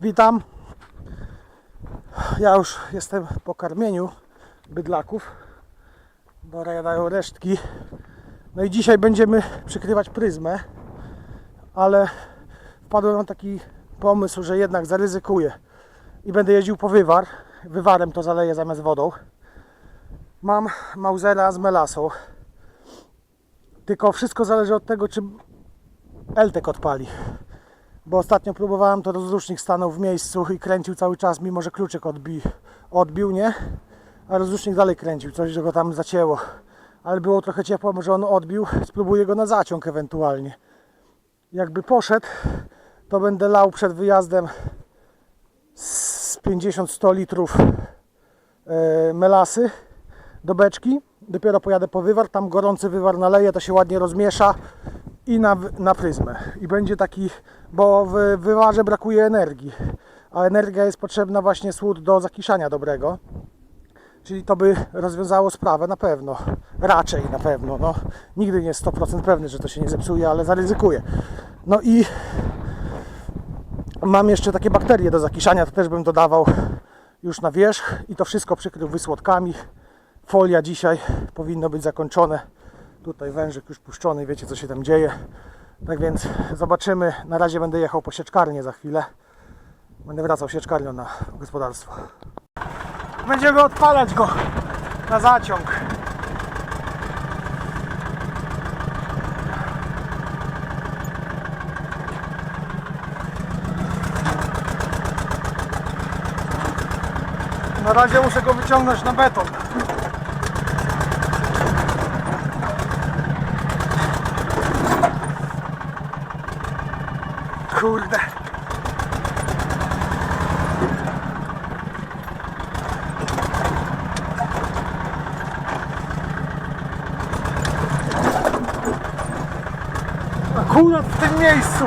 Witam. Ja już jestem po karmieniu bydlaków. Bo jadają resztki. No i dzisiaj będziemy przykrywać pryzmę, ale wpadłem na taki pomysł, że jednak zaryzykuję i będę jeździł po wywar. Wywarem to zaleję zamiast wodą. Mam Mausera z melasą. Tylko wszystko zależy od tego, czy Eltek odpali. Bo ostatnio próbowałem, to rozrusznik stanął w miejscu i kręcił cały czas, mimo że kluczyk odbi, odbił, nie? A rozrusznik dalej kręcił, coś go tam zacięło. Ale było trochę ciepło, może on odbił. Spróbuję go na zaciąg ewentualnie. Jakby poszedł, to będę lał przed wyjazdem z 50-100 litrów e, melasy do beczki. Dopiero pojadę po wywar, tam gorący wywar naleję, to się ładnie rozmiesza i na, na pryzmę. I będzie taki, bo w wywarze brakuje energii, a energia jest potrzebna właśnie słód do zakiszania dobrego. Czyli to by rozwiązało sprawę na pewno. Raczej na pewno. No, nigdy nie jest 100% pewny, że to się nie zepsuje, ale zaryzykuję. No i mam jeszcze takie bakterie do zakiszania, to też bym dodawał już na wierzch i to wszystko przykrył wysłodkami. Folia dzisiaj powinno być zakończone. Tutaj wężyk już puszczony, wiecie co się tam dzieje. Tak więc zobaczymy. Na razie będę jechał po sieczkarnię za chwilę. Będę wracał sieczkarnią na gospodarstwo. Będziemy odpalać go na zaciąg. Na razie muszę go wyciągnąć na beton. Kurde. Akurat w tym miejscu.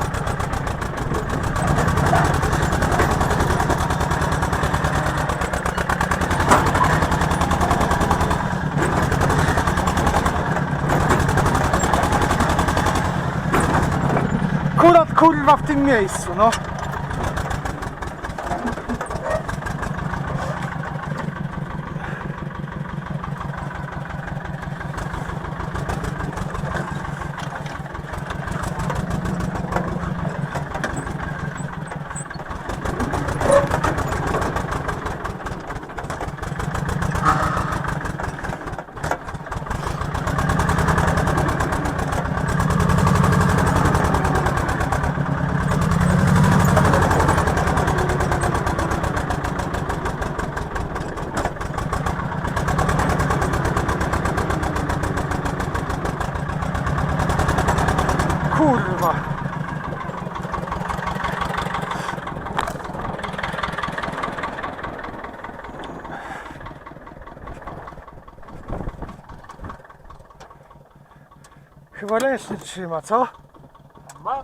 Akurat kurwa w tym miejscu, no. Kurwa. Chyba trzyma, co? Ma?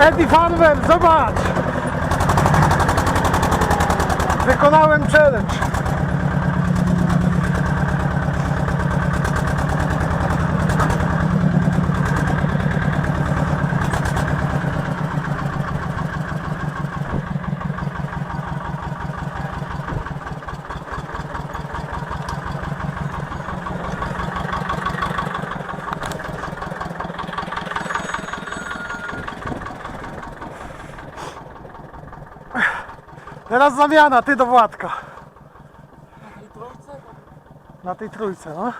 Eddie Farmer, zobacz! Wykonałem challenge. Teraz zamiana, ty do Władka. Trójce? Na tej trójce, no.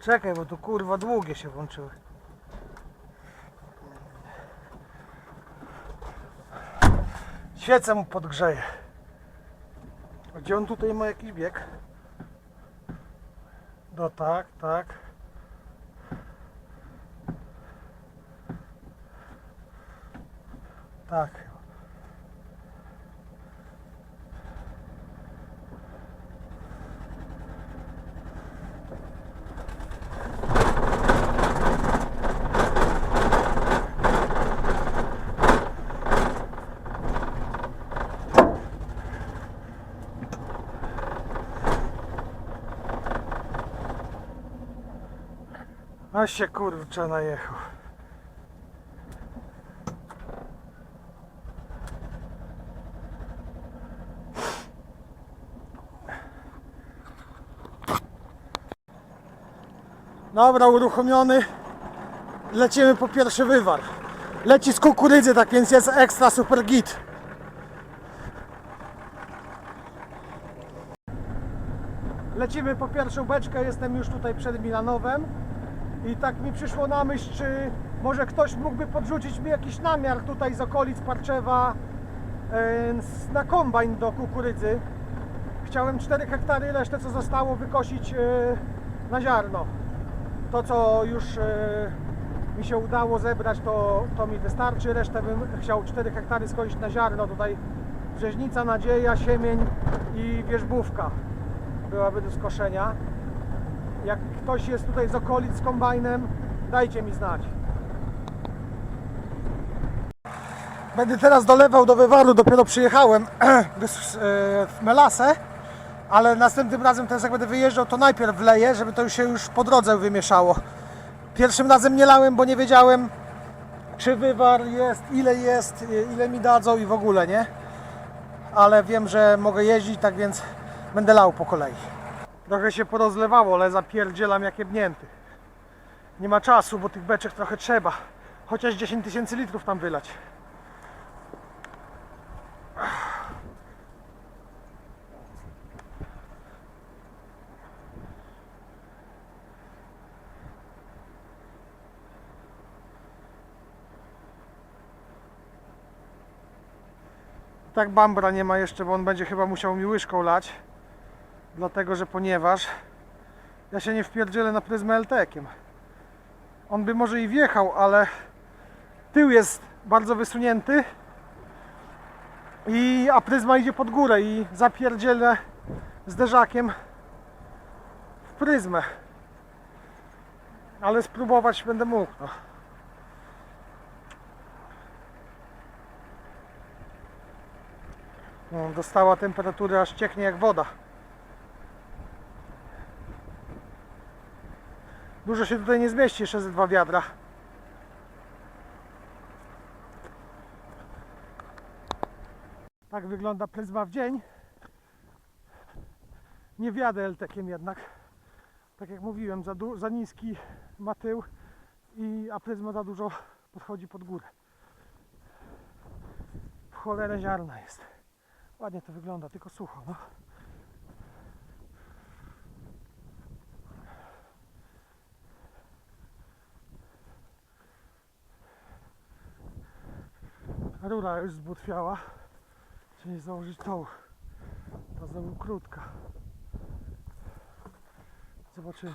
Czekaj, bo tu kurwa długie się włączyły. Świecę mu podgrzeję. Gdzie on tutaj ma jakiś bieg? No tak, tak. Tak. Się kurczę najechał. Dobra, uruchomiony. Lecimy po pierwszy wywar. Leci z kukurydzy, tak więc jest ekstra super git. Lecimy po pierwszą beczkę, jestem już tutaj przed Milanowem i tak mi przyszło na myśl, czy może ktoś mógłby podrzucić mi jakiś namiar tutaj z okolic Parczewa na kombajn do kukurydzy. Chciałem 4 hektary, resztę co zostało wykosić e, na ziarno. To co już e, mi się udało zebrać to, to mi wystarczy, resztę bym chciał 4 hektary skosić na ziarno. Tutaj Brzeźnica, Nadzieja, Siemień i Wierzbówka byłaby do skoszenia. Jak ktoś jest tutaj z okolic z kombajnem, dajcie mi znać. Będę teraz dolewał do wywaru, dopiero przyjechałem e, w Melasę, ale następnym razem teraz jak będę wyjeżdżał, to najpierw wleję, żeby to się już po drodze wymieszało. Pierwszym razem nie lałem, bo nie wiedziałem, czy wywar jest, ile jest, e, ile mi dadzą i w ogóle, nie? Ale wiem, że mogę jeździć, tak więc będę lał po kolei. Trochę się porozlewało, ale zapierdzielam jak jebnięty. Nie ma czasu, bo tych beczek trochę trzeba. Chociaż 10 tysięcy litrów tam wylać. Tak Bambra nie ma jeszcze, bo on będzie chyba musiał mi łyżką lać. Dlatego, że ponieważ ja się nie wpierdzielę na pryzmę LTEkiem. On by może i wjechał, ale tył jest bardzo wysunięty i a pryzma idzie pod górę i zapierdzielę zderzakiem w pryzmę. Ale spróbować będę mógł. No. No, dostała temperatury aż cieknie jak woda. Dużo się tutaj nie zmieści, jeszcze ze dwa wiadra. Tak wygląda pryzma w dzień. Nie wjadę eltekiem jednak. Tak jak mówiłem, za, za niski ma tył, i, a pryzma za dużo podchodzi pod górę. W cholerę ziarna jest. Ładnie to wygląda, tylko sucho. No. Rura już zbutwiała. Czyli założyć tą. Ta znowu krótka. Zobaczymy.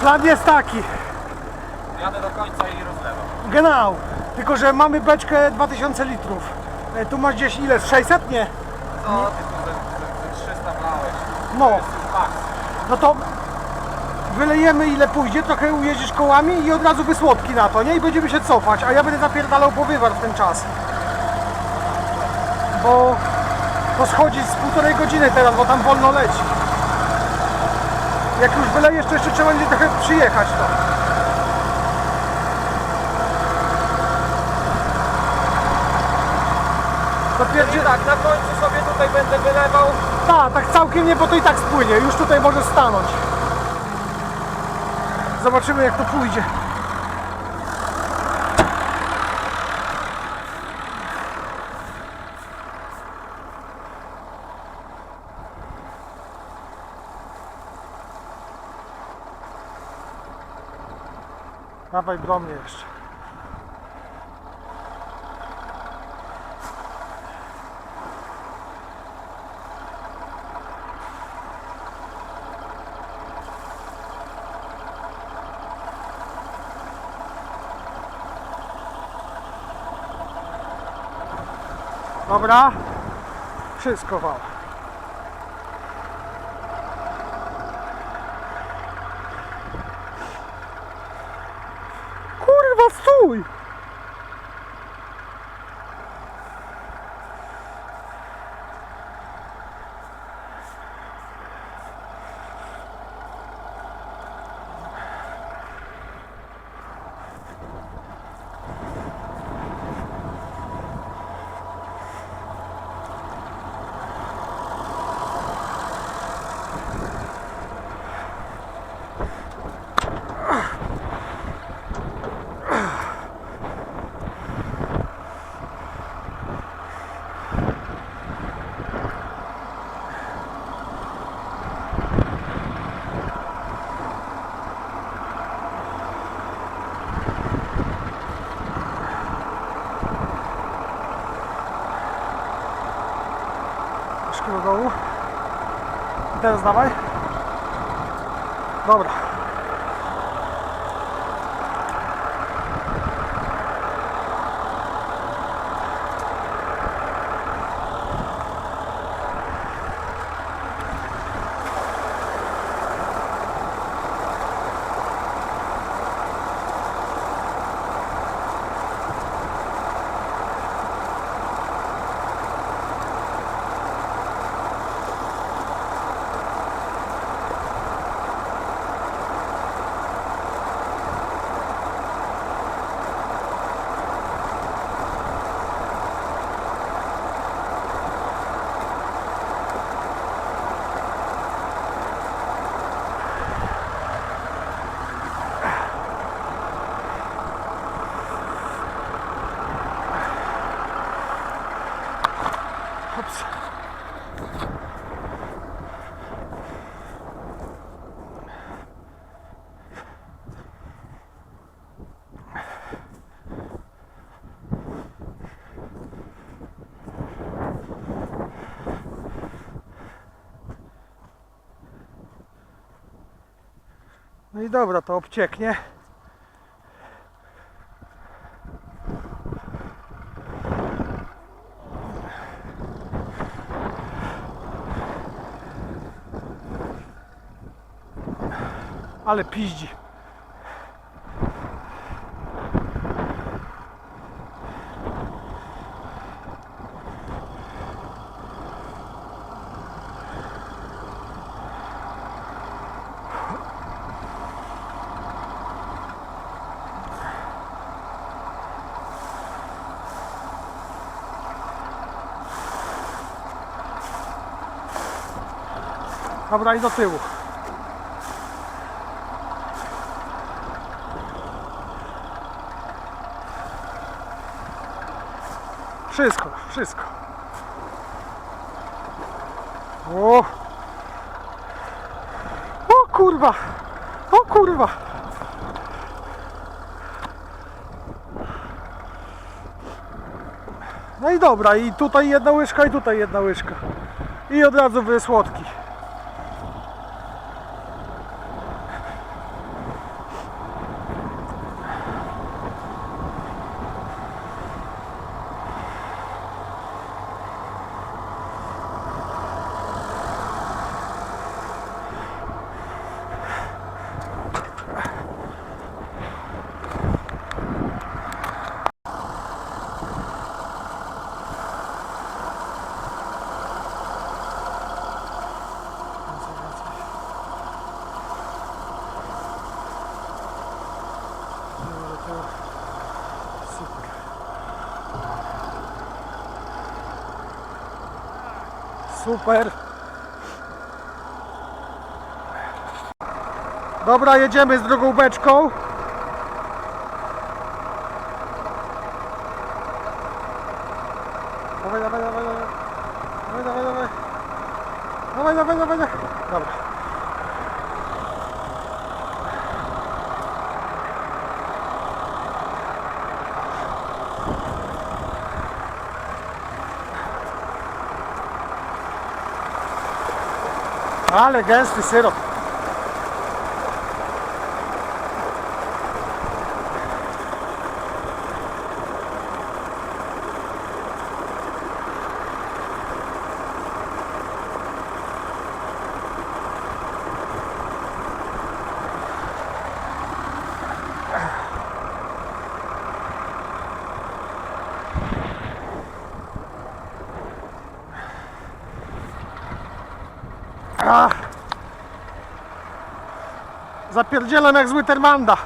Plan jest taki. Jadę do końca i rozlewam. Genau. Tylko, że mamy beczkę 2000 litrów. E, Tu masz gdzieś ile? Z 600? Nie. Co ty tu ze, ze, ze 300 brałeś? No. To jest już maks. No to wylejemy ile pójdzie, trochę ujeździsz kołami i od razu wysłodki na to, nie? I będziemy się cofać, a ja będę zapierdalał po wywar w ten czas. Bo to schodzi z półtorej godziny teraz, bo tam wolno leci. Jak już wylejesz, to jeszcze trzeba będzie trochę przyjechać to. Dopierdzie... I tak, na końcu sobie tutaj będę wylewał. Tak, tak całkiem nie, bo to i tak spłynie. Już tutaj może stanąć. Zobaczymy jak to pójdzie. Dawaj do mnie jeszcze. Dobra. Wszystko wała. Kurwa, stój! Troszkę do dołu. I teraz dawaj. Dobra. Dobra, to obcieknie. Ale piździ. Dobra, i do tyłu. Wszystko, wszystko. O! O kurwa! O kurwa! No i dobra, i tutaj jedna łyżka, i tutaj jedna łyżka. I od razu były słodki. Super. Super. Dobra, jedziemy z drugą beczką. Ah, legal esse terceiro. Zapierdzielam jak zły termanda.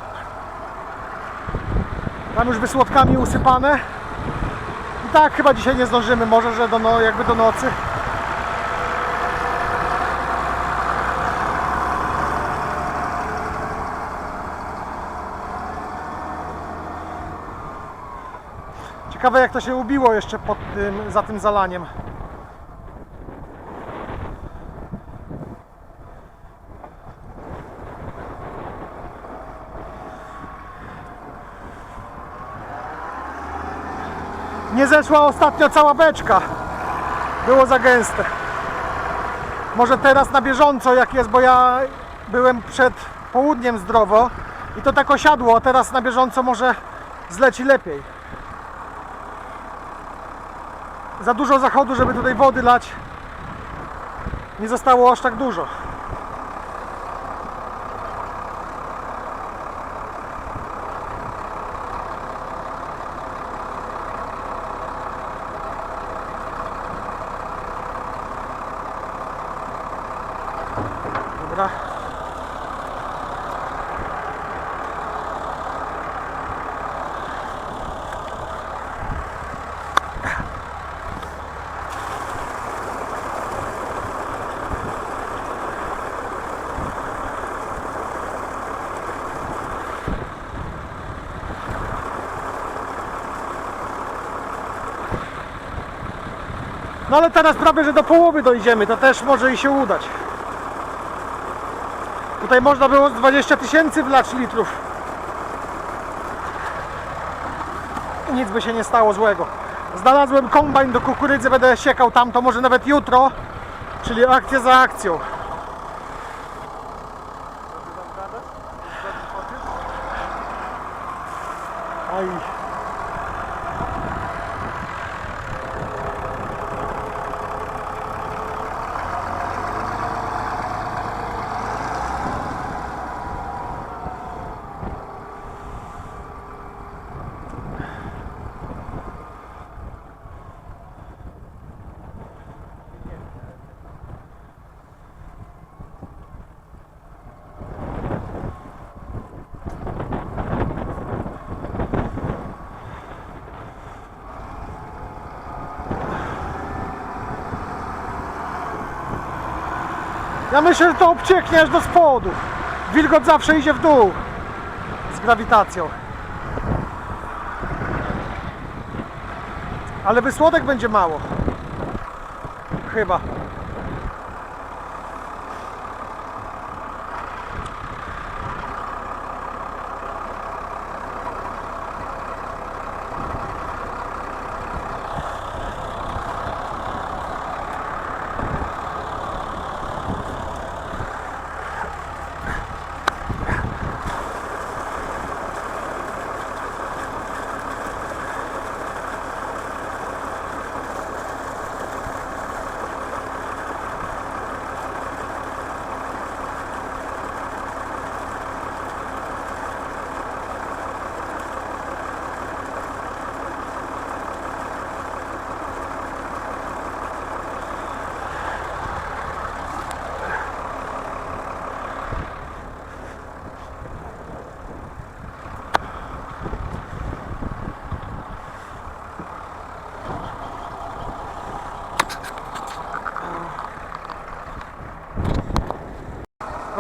Tam już wysłodkami usypane. I tak chyba dzisiaj nie zdążymy, może że do, no, jakby do nocy. Ciekawe jak to się ubiło jeszcze pod tym, za tym zalaniem. Nie zeszła ostatnio cała beczka. Było za gęste. Może teraz na bieżąco jak jest, bo ja byłem przed południem zdrowo i to tak osiadło, a teraz na bieżąco może zleci lepiej. Za dużo zachodu, żeby tutaj wody lać. Nie zostało aż tak dużo. Dobra. No ale teraz prawie, że do połowy dojdziemy, to też może i się udać. Tutaj można było z 20 tysięcy wlać litrów. I nic by się nie stało złego. Znalazłem kombajn do kukurydzy, będę siekał tam, to może nawet jutro. Czyli akcja za akcją. Ja myślę, że to obcieknie aż do spodu. Wilgoć zawsze idzie w dół z grawitacją. Ale wysłodek będzie mało. Chyba.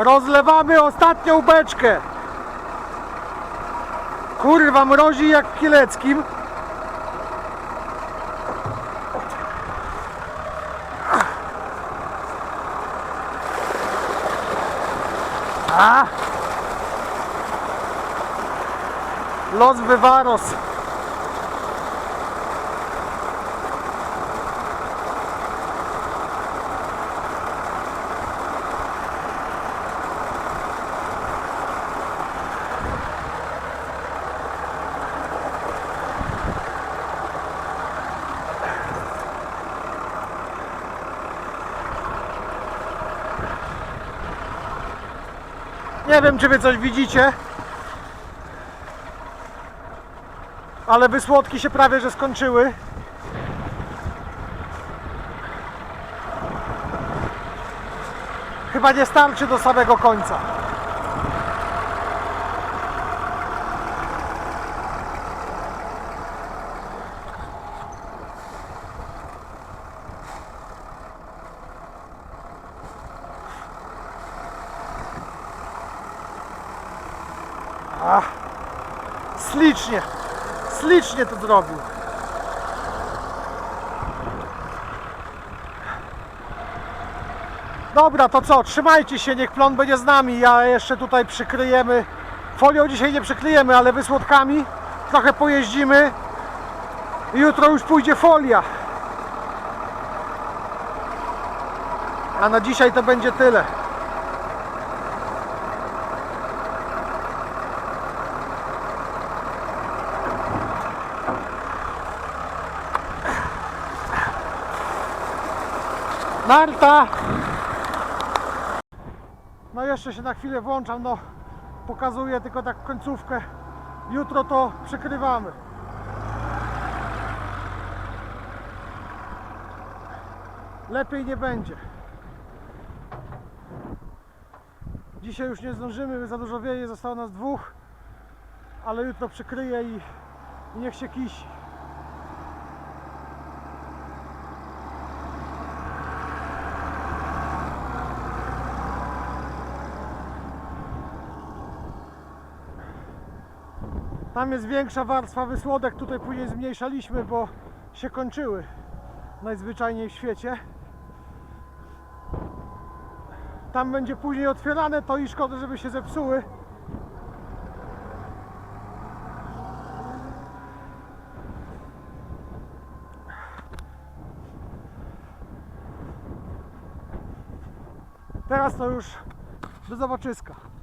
Rozlewamy ostatnią beczkę. Kurwa, mrozi jak w Kieleckim. A! Los Wywaros. Nie wiem, czy wy coś widzicie. Ale wysłodki się prawie że skończyły. chyba nie starczy do samego końca. Zrobił. Dobra, to co? Trzymajcie się, niech plon będzie z nami. Ja jeszcze tutaj przykryjemy. Folią dzisiaj nie przykryjemy, ale wysłodkami. Trochę pojeździmy. I jutro już pójdzie folia. A na dzisiaj to będzie tyle. Marta! No jeszcze się na chwilę włączam, no pokazuję tylko tak końcówkę. Jutro to przykrywamy. Lepiej nie będzie. Dzisiaj już nie zdążymy, za dużo wieje, zostało nas dwóch, ale jutro przykryję i, i niech się kisi. Tam jest większa warstwa wysłodek, tutaj później zmniejszaliśmy, bo się kończyły najzwyczajniej w świecie. Tam będzie później otwierane to i szkoda, żeby się zepsuły. Teraz to już do zobaczyska.